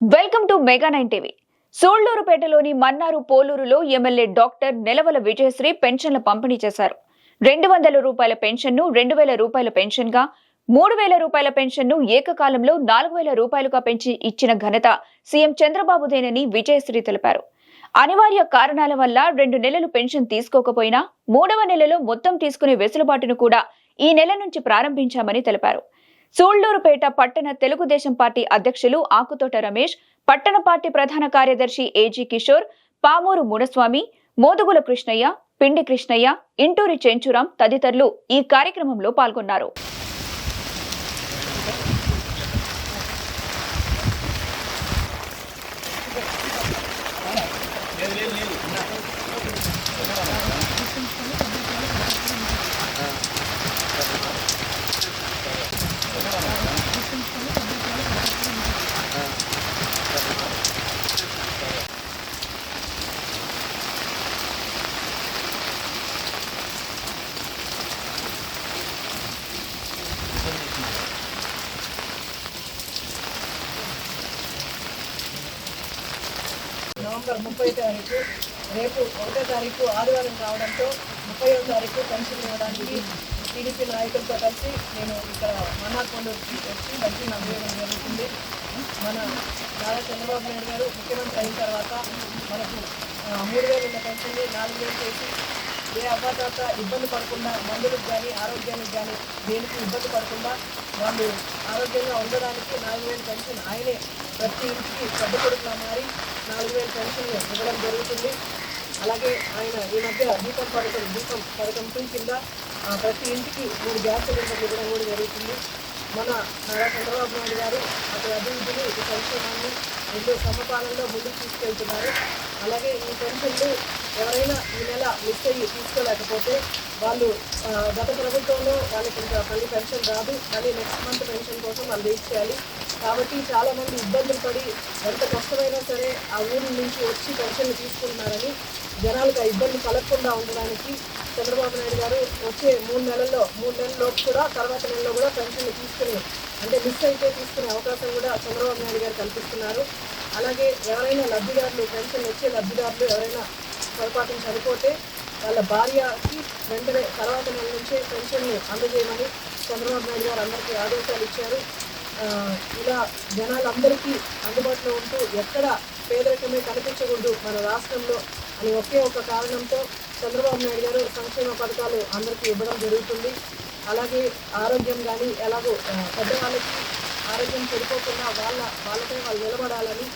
Welcome to mega nine TV. సోళ్ళూరుపేటలోని మన్నారు పోలూరులో MLA doctor Nelavala Vijayasree పెన్షన్ల పంపిణీ చేశారు. రెండు వందల రూపాయల పెన్షన్ను రెండు వేల రూపాయల పెన్షన్గా మూడు వేల రూపాయల పెన్షన్ను ఏకకాలంలో నాలుగు వేల రూపాయలుగా పెంచి ఇచ్చిన ఘనత సీఎం చంద్రబాబుదేనని విజయశ్రీ తెలిపారు. అనివార్య కారణాల వల్ల రెండు నెలలు పెన్షన్ తీసుకోకపోయినా మూడవ నెలలో మొత్తం తీసుకునే వెసులుబాటును కూడా ఈ నెల నుంచి ప్రారంభించామని తెలిపారు. సూళ్ళూరుపేట పట్టణ తెలుగుదేశం పార్టీ అధ్యక్షులు ఆకుతోట రమేష్ పట్టణ పార్టీ ప్రధాన కార్యదర్శి ఏజీ కిషోర్ పామూరు మునస్వామి మోదుగుల కృష్ణయ్య పిండి కృష్ణయ్య ఇంటూరి చెంచురాం తదితరులు ఈ కార్యక్రమంలో పాల్గొన్నారు. నవంబర్ ముప్పై తారీఖు రేపు ఒకటో తారీఖు ఆదివారం రావడంతో ముప్పై తారీఖు పెన్షన్ ఇవ్వడానికి టీడీపీ నాయకులతో కలిసి నేను ఇక్కడ మన్నాకొండూరుకి వచ్చి పెన్షన్ అందజేయడం జరుగుతుంది. మన నారా చంద్రబాబు నాయుడు గారు ముఖ్యమంత్రి అయిన తర్వాత మనకు మూడు వేలు ఉన్న పెన్షన్ని నాలుగు వేలు చేసి ఏ అవ్వాతాత ఇబ్బంది పడకుండా మందులకు కానీ ఆరోగ్యానికి కానీ దేనికి ఇబ్బంది పడకుండా వాళ్ళు ఆరోగ్యంగా ఉండడానికి నాలుగు వేలు పెన్షన్ ఆయనే ప్రతి ఇంటికి పెద్ద కొడుకులా మారి నాలుగు వేలు పెన్షన్ ఇవ్వడం జరుగుతుంది. అలాగే ఆయన ఈ మధ్య దీపం పథకం దీపం పథకం కింద ప్రతి ఇంటికి మూడు గ్యాస్ సిలిండర్లు ఇవ్వడం కూడా జరుగుతుంది. మన నారా చంద్రబాబు నాయుడు గారు అటు అభివృద్ధిని ఈ సంక్షేమాన్ని రెండు సమపాలనలో ముందుకు తీసుకెళ్తున్నారు. అలాగే ఈ పెన్షన్లు ఎవరైనా ఈ నెల మిస్ అయ్యి తీసుకోలేకపోతే వాళ్ళు గత ప్రభుత్వంలో వాళ్ళకి ఇంకా మళ్ళీ పెన్షన్ రాదు. మళ్ళీ నెక్స్ట్ మంత్ పెన్షన్ కోసం వాళ్ళు వెయిట్ చేయాలి. కాబట్టి చాలామంది ఇబ్బందులు పడి ఎంత కష్టమైనా సరే ఆ ఊరి నుంచి వచ్చి పెన్షన్లు తీసుకుంటున్నారని జనాలకు ఆ ఇబ్బంది కలగకుండా ఉండడానికి చంద్రబాబు నాయుడు గారు వచ్చే మూడు నెలల్లో మూడు నెలల్లో కూడా తర్వాత నెలలో కూడా పెన్షన్లు తీసుకుని అంటే మిస్ అయితే తీసుకునే అవకాశం కూడా చంద్రబాబు నాయుడు గారు కల్పిస్తున్నారు. అలాగే ఎవరైనా లబ్ధిదారులు పెన్షన్ వచ్చే లబ్ధిదారులు ఎవరైనా పొరపాటున చనిపోతే వాళ్ళ భార్యకి వెంటనే తర్వాత నెల నుంచే పెన్షన్ని అందజేయమని చంద్రబాబు నాయుడు గారు అందరికీ ఆదేశాలు ఇచ్చారు. ఇలా జనాలందరికీ అందుబాటులో ఉంటూ ఎక్కడ పేదరికమే కనిపించకూడదు మన రాష్ట్రంలో అని ఒకే ఒక కారణంతో చంద్రబాబు నాయుడు గారు సంక్షేమ పథకాలు అందరికీ ఇవ్వడం జరుగుతుంది. అలాగే ఆరోగ్యం కానీ ఎలాగో పెద్దవాళ్ళకి ఆరోగ్యం చెడిపోకుండా వాళ్ళ వాళ్ళపై వాళ్ళు నిలబడాలని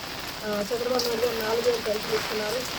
చంద్రబాబు నాయుడు గారు నాలుగేళ్ళు వేలు ఇస్తున్నారు